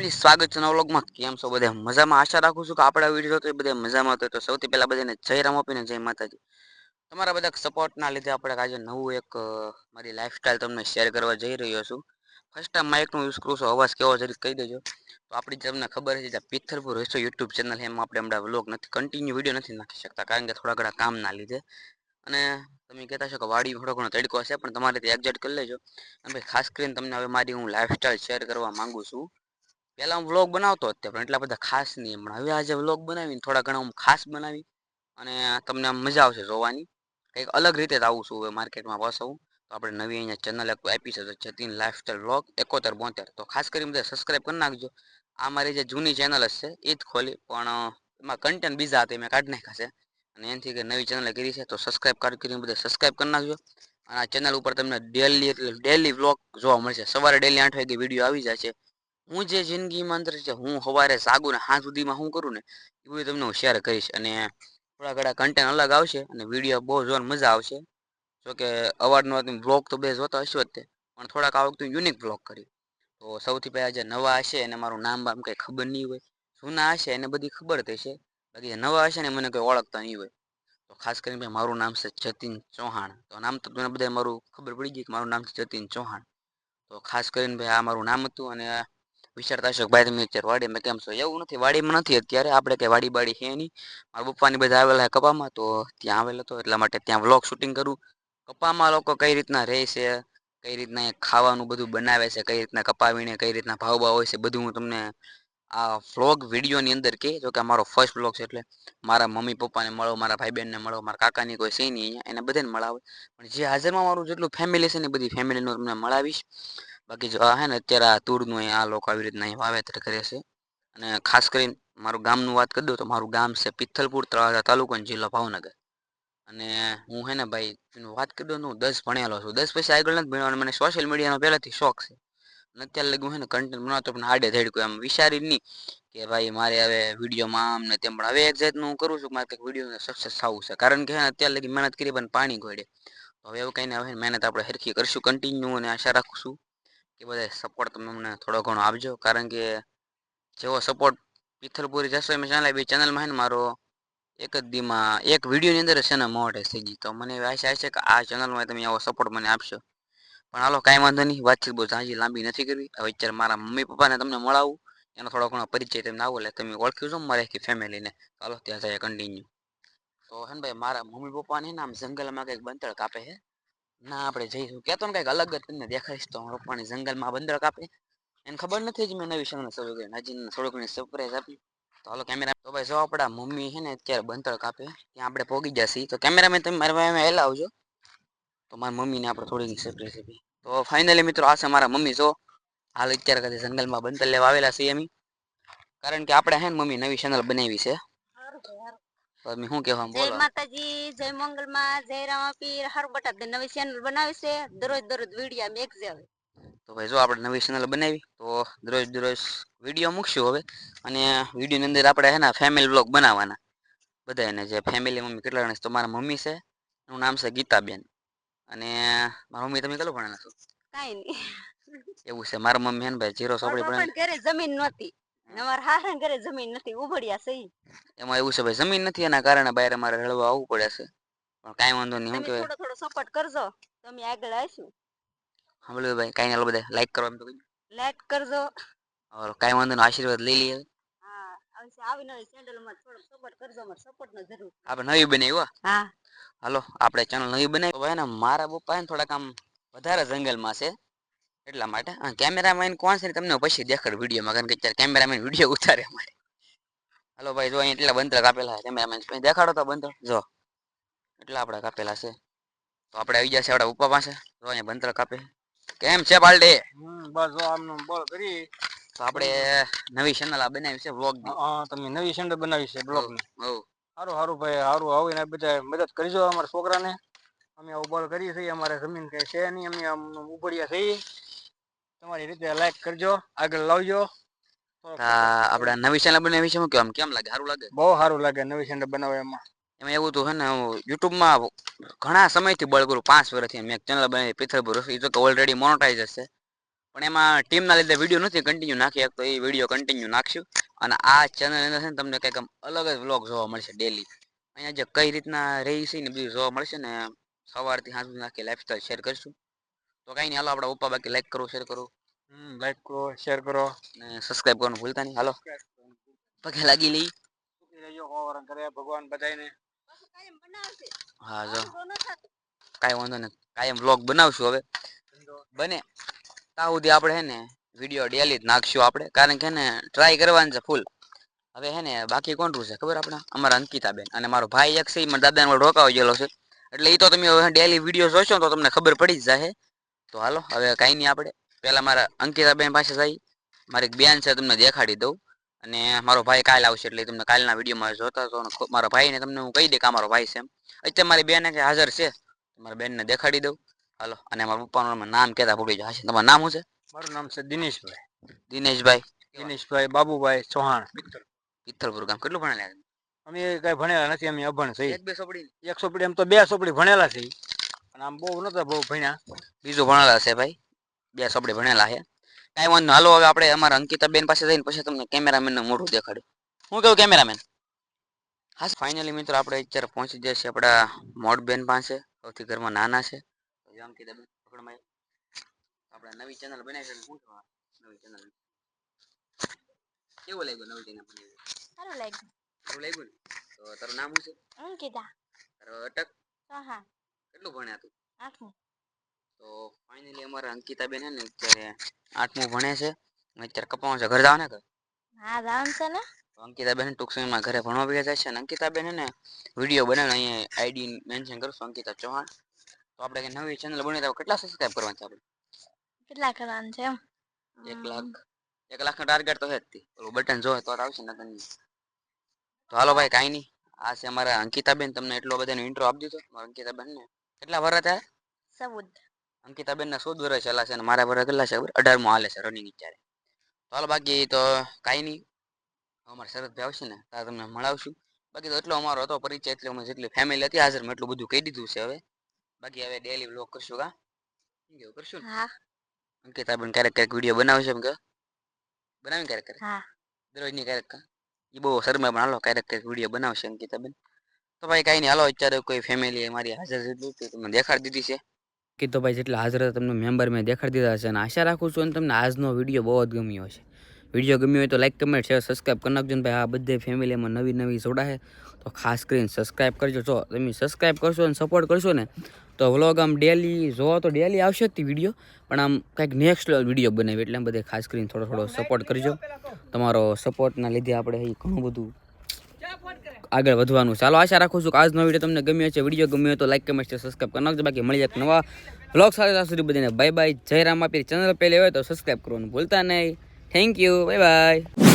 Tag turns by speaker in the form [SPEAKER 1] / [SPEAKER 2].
[SPEAKER 1] Family, સ્વાગત છે નવા વ્લોગમાં. કેમ છો બધા? મજામાં? આશા રાખું છું કે આપણા વીડિયો તો બધા મજામાં હતો તો સૌથી પહેલાં બધાને જય રામ આપીને જય માતાજી. તમારા બધા સપોર્ટના લીધે આપણે આજે નવું એક મારી લાઈફસ્ટાઈલ તમને શેર કરવા જઈ રહ્યો છું. ફર્સ્ટ ટાઈમ માઇકનો યુઝ કરું છું. અવાજ કેવો જરીક કહી દેજો. તો આપણી તમને ખબર છે કે પિથરપુર રહેશો યુટ્યુબ ચેનલ એમાં આપણે હમણાં વ્લોગ નથી કન્ટિન્યુ વીડિયો નથી નાખી શકતા કારણ કે થોડા ઘણા કામના લીધે. અને તમે કહેતા છો કે વાડી થોડો ઘણો તડકો હશે, પણ તમારે તે એક્ઝેટ કરી લેજો. અને ભાઈ, ખાસ કરીને તમને હવે મારી હું લાઈફસ્ટાઈલ શેર કરવા માંગુ છું. પહેલા હું વ્લોગ બનાવતો હતો પણ એટલા બધા ખાસ નહીં હમણાં. હવે આજે વ્લોગ બનાવીને થોડા ઘણા હું ખાસ બનાવી અને તમને મજા આવશે જોવાની. કંઈક અલગ રીતે જ આવું છું હવે માર્કેટમાં પાછું તો આપણે નવી અહીંયા ચેનલ એક આપી છે, તો જતીન લાઇફસ્ટાઈલ વ્લોગ એકોતેર બોતેર. તો ખાસ કરીને બધા સબસ્ક્રાઈબ કરી નાખજો. આ મારી જે જૂની ચેનલ હશે એ જ ખોલી. પણ એમાં કન્ટેન્ટ બીજા હતા મેં કાઢી નાખ્યા છે. અને એનાથી કે નવી ચેનલ કરી છે, તો સબસ્ક્રાઈબ કરી કરીને બધા સબસ્ક્રાઈબ કરી નાખજો. અને આ ચેનલ ઉપર તમને ડેલી એટલે ડેલી વ્લોગ જોવા મળશે. સવારે ડેલી આઠ વાગે વીડિયો આવી જાય છે. હું જે જિંદગીમાં અંદર છે, હું સવારે જાગું ને સાંજ સુધીમાં હું કરું ને, એ બધું તમને હું શેર કરીશ. અને થોડા ઘણા કન્ટેન્ટ અલગ આવશે અને વીડિયો બહુ જોવાની મજા આવશે. જોકે અવારનવાર તમે બ્લોગ તો બે જોતા હશો જ તે, પણ થોડાક આ વખતે યુનિક બ્લોગ કરી. તો સૌથી પહેલાં જે નવા હશે એને મારું નામ બામ કંઈ ખબર નહીં હોય. જૂના હશે એને બધી ખબર થશે બાકી નવા હશે ને મને કંઈ ઓળખતા નહીં હોય. તો ખાસ કરીને મારું નામ છે જતીન ચૌહાણ. તો નામ તો તમને બધા મારું ખબર પડી ગઈ કે મારું નામ છે જતીન ચૌહાણ. તો ખાસ કરીને ભાઈ આ મારું નામ હતું અને વિચારતા હશો કે ભાઈ, તમે અત્યારે વાડીમાં કેમ છો? એવું નથી. વાડીમાં નથી. અત્યારે આપણે કંઈ વાડી બાડી છે નહીં. મારા પપ્પાની બધા આવેલા કપામાં, તો ત્યાં આવેલો હતો એટલા માટે ત્યાં વ્લોગ શૂટિંગ કરું. કપામાં લોકો કઈ રીતના રહે છે, કઈ રીતના ખાવાનું બધું બનાવે છે, કઈ રીતના કપાવીને, કઈ રીતના ભાવ ભાવ હોય છે, બધું હું તમને આ વ્લોગ વિડીયોની અંદર કહે. જો કે મારો ફર્સ્ટ વ્લોગ છે એટલે મારા મમ્મી, પપ્પાને મળો, મારા ભાઈ બહેનને મળો, મારા કાકાની કોઈ નહીં અહીંયા. એને બધાને મળાવે. પણ જે હાજરમાં મારું જેટલું ફેમિલી છે ને બધી ફેમિલીનું તમને મળાવીશ. બાકી જો આ હે ને અત્યારે આ તૂરનું અહીંયા આ લોકો આવી રીતના અહીં વાવેતર કરે છે. અને ખાસ કરીને મારું ગામનું વાત કરી દઉં તો મારું ગામ છે પિથલપુર તળાજા તાલુકો અને જિલ્લો ભાવનગર. અને હું હે ને ભાઈ વાત કરી દઉં હું દસ ભણેલો છું. દસ પછી આગળ નથી ભણ્યો અને મને સોશિયલ મીડિયાનો પહેલાંથી શોખ છે. અને અત્યારે લગી હું ને કન્ટેન્ટ બનાવતો પણ આડે ધડકું એમ વિચારી નહીં કે ભાઈ મારે હવે વિડીયોમાં આમ ને તેમ પણ હવે એક જાતનું હું કરું છું મારે કંઈક વિડીયોને સક્સેસ થવું છે. કારણ કે હે અત્યારે લગી મહેનત કરી પણ પાણી તો હવે એવું કંઈ ને હવે મહેનત આપણે હરખી કરશું કન્ટિન્યુ અને આશા રાખું કે બધા સપોર્ટ તમે મને થોડો ઘણો આપજો. કારણ કે જેવો સપોર્ટ પિથલપુરી એમ ચેનલ બી ચેનલમાં હે ને મારો એક જ દીમાં, એક વિડીયોની અંદર છે ને મોટે થઈ તો મને એવી આશા છે કે આ ચેનલમાં તમે આવો સપોર્ટ મને આપશો. પણ હાલો, કાંઈ વાંધો નહીં. વાતચીત બહુ હાજી લાંબી નથી કરવી. હવે અત્યારે મારા મમ્મી પપ્પાને તમને મળાવું. એનો થોડો ઘણો પરિચય તમને આવો. એટલે તમે ઓળખ્યું છો મારે આખી ફેમિલીને હાલો, ત્યાં જાય કન્ટિન્યુ તો હે ભાઈ, મારા મમ્મી પપ્પાને નામ જંગલમાં કંઈક બંતળ કાપે છે. ના, આપણે જઈશું. કહેતો ને કંઈક અલગ જ તમને દેખાઈશ તો પપ્પાની જંગલમાં બંદર કાપે એને ખબર નથી જ મેં નવી ચેનલ શરૂ કરી હજી થોડુંક ને સરપ્રાઈઝ આપી. તો હાલો કેમેરા તો ભાઈ જો આપણા મમ્મી છે ને અત્યારે બંતર કાપે ત્યાં આપણે પોગી જશે. તો કેમેરામેન તમે મારા ભાઈ હેલા આવજો. તો મારા મમ્મીને આપણે થોડીક સરપ્રાઈઝ આપી. તો ફાઇનલી મિત્રો, આ છે મારા મમ્મી, જો. હાલ અત્યારે કદી જંગલમાં બંતર લેવા આવેલા છીએ એમ કારણ કે આપણે હે ને મમ્મી નવી ચેનલ બનાવી છે. તમે શું કહેવા
[SPEAKER 2] જય માતાજી જય મંગલમાં જય રામાપીર હર બટા નવી ચેનલ બનાવી છે દરરોજ દરરોજ વીડિયો મેક આવે.
[SPEAKER 1] તો ભાઈ જો આપણે નવી ચેનલ બનાવી તો દરરોજ દરરોજ વીડિયો મૂકશું હવે. અને વિડીયોની અંદર આપણે હે ને ફેમિલી બ્લોગ બનાવવાના. બધાને જે ફેમિલી મમ્મી કેટલા જણા તો મારા મમ્મી છે એનું નામ છે ગીતાબેન. અને મારા મમ્મી તમે કેટલું ભણેલા છો?
[SPEAKER 2] કાઈ નહીં.
[SPEAKER 1] એવું છે મારા મમ્મી હે ને ભાઈ જીરો સોપડી ભણે
[SPEAKER 2] ઘરે જમીન નહોતી. અમારા હારા ઘરે જમીન નથી ઉભડ્યા છે
[SPEAKER 1] એમાં એવું છે ભાઈ જમીન નથી એના કારણે બહાર અમારે રળવા આવવું પડે છે. પણ કાઈ વાંધો નહીં
[SPEAKER 2] હું
[SPEAKER 1] કહેવાય.
[SPEAKER 2] થોડો થોડો સપોર્ટ કરજો તમે આગળ આવીશું.
[SPEAKER 1] સાંભળ્યું ભાઈ કાઈ નહીં બધા લાઈક એમ તો
[SPEAKER 2] લાઈક કરજો.
[SPEAKER 1] ઓર કાઈ વાંધો નહીં આશીર્વાદ લઈ લઈએ
[SPEAKER 2] હા આવી નવી થોડો સપોર્ટ કરજો અમારે સપોર્ટ જરૂર.
[SPEAKER 1] આપણે નવી બનાવી હો. હાલો આપણે ચેનલ નવી બનાવી. ભાઈ ને મારા ને થોડાક આમ વધારે જંગલમાં છે. એટલા માટે? કેમેરામેન કોણ છે તમને પછી દેખાડ વિડીયોમાં કારણ કે અત્યારે કેમેરામેન વીડિયો ઉતારે અમારે. હાલો ભાઈ જો અહીં એટલા બંતર કાપેલા છે કેમેરામેન દેખાડો તો બંતર જો. એટલા આપણે કાપેલા છે. તો આપણે આવી જશે આપણા ઉપા પાસે. જો અહીંયા બંતર કાપે કેમ છે બાલડે?
[SPEAKER 3] બસ જો આમનું બોલ કરી.
[SPEAKER 1] તો આપણે નવી ચેનલ આ બનાવી છે વ્લોગ
[SPEAKER 3] હા તમે નવી ચેનલ બનાવી છે
[SPEAKER 1] બ્લોગની.
[SPEAKER 3] સારું સારું ભાઈ સારું આવીને બધા મદદ કરજો અમારા છોકરાને. અમે બોલ કરીએ છીએ અમારે જમીન કઈ છે નહીં અમે આમ ઉબડિયા છીએ. તમારી રીતે લાઈક કરજો આગળ લાવજો.
[SPEAKER 1] આપડા નવી ચેનલ બનાવી છે શું કેમ? કેમ લાગે? સારું લાગે?
[SPEAKER 3] બહુ સારું લાગે નવી ચેનલ બનાવે એમાં.
[SPEAKER 1] એમાં એવું તો છે ને યુટ્યુબમાં ઘણા સમયથી બળ કરું પાંચ વર્ષથી મેં ચેનલ બનાવી પિથલપુર એ તો ઓલરેડી મોનોટાઈઝ હશે. પણ પણ એમાં ટીમના લીધે વીડિયો નથી કન્ટિન્યુ નાખી તો એ વીડિયો કન્ટિન્યુ નાખશું. અને આ ચેનલ અંદર છે ને તમને કંઈક અલગ જ વ્લોગ જોવા મળશે ડેલી અહીંયા જે કઈ રીતના રહી છે ને બધું જોવા મળશે ને સવારથી સાંજ સુધી નાખી લાઈફસ્ટાઈલ શેર કરશું. તો કઈ નહીં હાલો આપણા પપ્પા બાકી લાઈક કરો શેર કરો.
[SPEAKER 3] હમ લાઈક કરો શેર કરો.
[SPEAKER 1] અને સબસ્ક્રાઇબ કરવાનું ભૂલતા નહીં હાલો. પગે લાગી લઈ.
[SPEAKER 3] ભગવાન
[SPEAKER 2] બધાને
[SPEAKER 1] હા જો.
[SPEAKER 2] વાંધો
[SPEAKER 1] કાંઈ વાંધો નહીં કાયમ વ્લોગ બનાવશું હવે. બને ત્યાં સુધી આપણે હે ને વીડિયો ડેલી જ નાખશું આપણે કારણ કે ને ટ્રાય કરવાની છે ફૂલ હવે હે ને બાકી કોણ છે ખબર આપણે? અમારા અંકિતાબેન અને મારો ભાઈ એક છે એ મારા દાદાને રોકાવા ગયેલો છે. એટલે એ તો તમે ડેલી વીડિયો જોશો તો તમને ખબર પડી જ જાય તો હાલો હવે કાંઈ નહીં આપણે. પહેલાં મારા અંકિતાબેન પાસે જઈ. મારી એક બેન છે તમને દેખાડી દઉં. અને મારો ભાઈ કાલ આવશે એટલે તમને કાલના વિડીયોમાં જોતા તો મારા ભાઈને તમને હું કહી દે કે આ મારો ભાઈ છે એમ. અત્યારે મારી બેન કે હાજર છે. મારા બેનને દેખાડી દઉં. હાલો અને મારા પપ્પાનું નામ કહેતા ભૂલી જશે તમારું નામ શું છે?
[SPEAKER 3] મારું નામ છે દિનેશભાઈ.
[SPEAKER 1] દિનેશભાઈ.
[SPEAKER 3] દિનેશભાઈ બાબુભાઈ ચૌહાણ.
[SPEAKER 1] પિત્તલપુર ગામ. કેટલું ભણેલા
[SPEAKER 3] અમે કઈ ભણેલા નથી અમે અભણ છે
[SPEAKER 1] એક બે સોપડી.
[SPEAKER 3] એક સોપડી એમ તો બે સોપડી ભણેલા છે આમ બહુ નતા બહુ ભણ્યા.
[SPEAKER 1] બીજું ભણેલા છે ભાઈ. બે સોપડી ભણેલા છે. કાંઈ વાંધો. હાલો હવે આપણે અમારા અંકિતાબેન પાસે જઈને પછી તમને કેમેરામેનનું મોઢું દેખાડ્યું હું કહું કેમેરામેન? હા ફાઇનલી મિત્રો આપણે અત્યારે પહોંચી જઈએ છીએ આપણા મોડબેન પાસે. સૌથી ઘરમાં નાના છે. અંકિતાબેન પકડમાં. આપણે નવી ચેનલ બનાવી છે. શું નવી ચેનલ. કેવું લાગ્યું નવી ચેનલ બનાવી?
[SPEAKER 2] સારું લાગ્યું.
[SPEAKER 1] સારું લાગ્યું તો તારું નામ શું છે?
[SPEAKER 2] અંકિતા.
[SPEAKER 1] તારો અટક?
[SPEAKER 2] ચૌહાણ
[SPEAKER 1] કેટલું ભણ્યા તું?
[SPEAKER 2] આઠમું.
[SPEAKER 1] તો ફાઇનલી અમારા અંકિતાબેન બેન ને અત્યારે આઠમું ભણે છે. અત્યારે કપાવાનું છે. ઘર જવાના ઘર
[SPEAKER 2] હા જવાનું છે ને.
[SPEAKER 1] અંકિતા અંકિતાબેન ટૂંક સમયમાં ઘરે ભણવા ભેગા જશે છે અને અંકિતાબેન ને વીડિયો બનાવીને અહીંયા આઈડી મેન્શન કરશું અંકિતા ચૌહાણ. તો આપણે કંઈ નવી ચેનલ બની તો કેટલા સબસ્ક્રાઇબ કરવાના છે આપણે?
[SPEAKER 2] કેટલા કરવાનું છે
[SPEAKER 1] એક લાખ. એક લાખનો ટાર્ગેટ તો છે જ. બટન જોવે તો આવશે નકર તો હાલો ભાઈ કાંઈ નહીં. આ છે અમારા અંકિતાબેન. તમને એટલો બધાનો ઇન્ટ્રો આપી દીધો. અંકિતા અંકિતાબેન ને કેટલા વર્ષ થયા?
[SPEAKER 2] ચૌદ.
[SPEAKER 1] અંકિતાબેન ના ચૌદ વર્ષ છેલ્લા છે અને મારા વર્ષ કેટલા છે ખબર? અઢારમું હાલે છે રનિંગ અત્યારે. તો હાલ બાકી તો કાંઈ નહીં. અમારા શરદભાઈ આવશે ને ત્યારે તમને મળાવશું. બાકી તો એટલો અમારો હતો પરિચય એટલે અમે જેટલી ફેમિલી હતી હાજર મેં એટલું બધું કહી દીધું છે હવે. બાકી હવે ડેલી વ્લોગ કરશું કા? કેવું કરશું ને? અંકિતાબેન ક્યારેક ક્યારેક વીડિયો બનાવશે એમ કે. બનાવી ક્યારેક ક્યારેક?
[SPEAKER 2] હા.
[SPEAKER 1] દરરોજની ક્યારેક એ બહુ શરમે પણ હાલો ક્યારેક ક્યારેક વીડિયો બનાવશે અંકિતાબેન. તો ભાઈ કાંઈ નહીં. હાલો, અત્યારે કોઈ ફેમિલી મારી હાજર જેટલું તે તમને દેખાડી દીધી છે. કે તો ભાઈ જેટલા હાજર હતા તમને મેમ્બર મેં દેખાડી દીધા છે અને આશા રાખું છું અને તમને આજનો વીડિયો બહુ જ ગમ્યો હશે. વીડિયો ગમ્યો હોય તો લાઈક કમેન્ટ શેર સબસ્ક્રાઈબ કરી નાખજો ભાઈ. આ બધે ફેમિલીમાં નવી નવી જોડાશે તો ખાસ કરીને સબસ્ક્રાઈબ કરજો. જો, તમે સબસ્ક્રાઈબ કરશો અને સપોર્ટ કરશો ને, તો વ્લોગ આમ ડેલી જોવો તો ડેલી આવશે જ વીડિયો. પણ આમ કંઈક નેક્સ્ટ વીડિયો બનાવી એટલે બધે ખાસ કરીને થોડો થોડો સપોર્ટ કરજો. તમારો સપોર્ટના લીધે આપણે ઘણું બધું આગળ વધવાનું. ચાલો, આશા રાખું છું કે આજનો વીડિયો તમને ગમ્યો છે વીડિયો ગમ્યો તો લાઈક કમેન્ટ સબસ્ક્રાઈબ કરી નાખજો. બાકી મળી જાય નવા બ્લોગ સાથે. ત્યાં સુધી બધાને બાય બાય જય રામ. આપી ચેનલ પહેલી હોય તો સબસ્ક્રાઈબ કરવાનું ભૂલતા નહીં. Thank you bye bye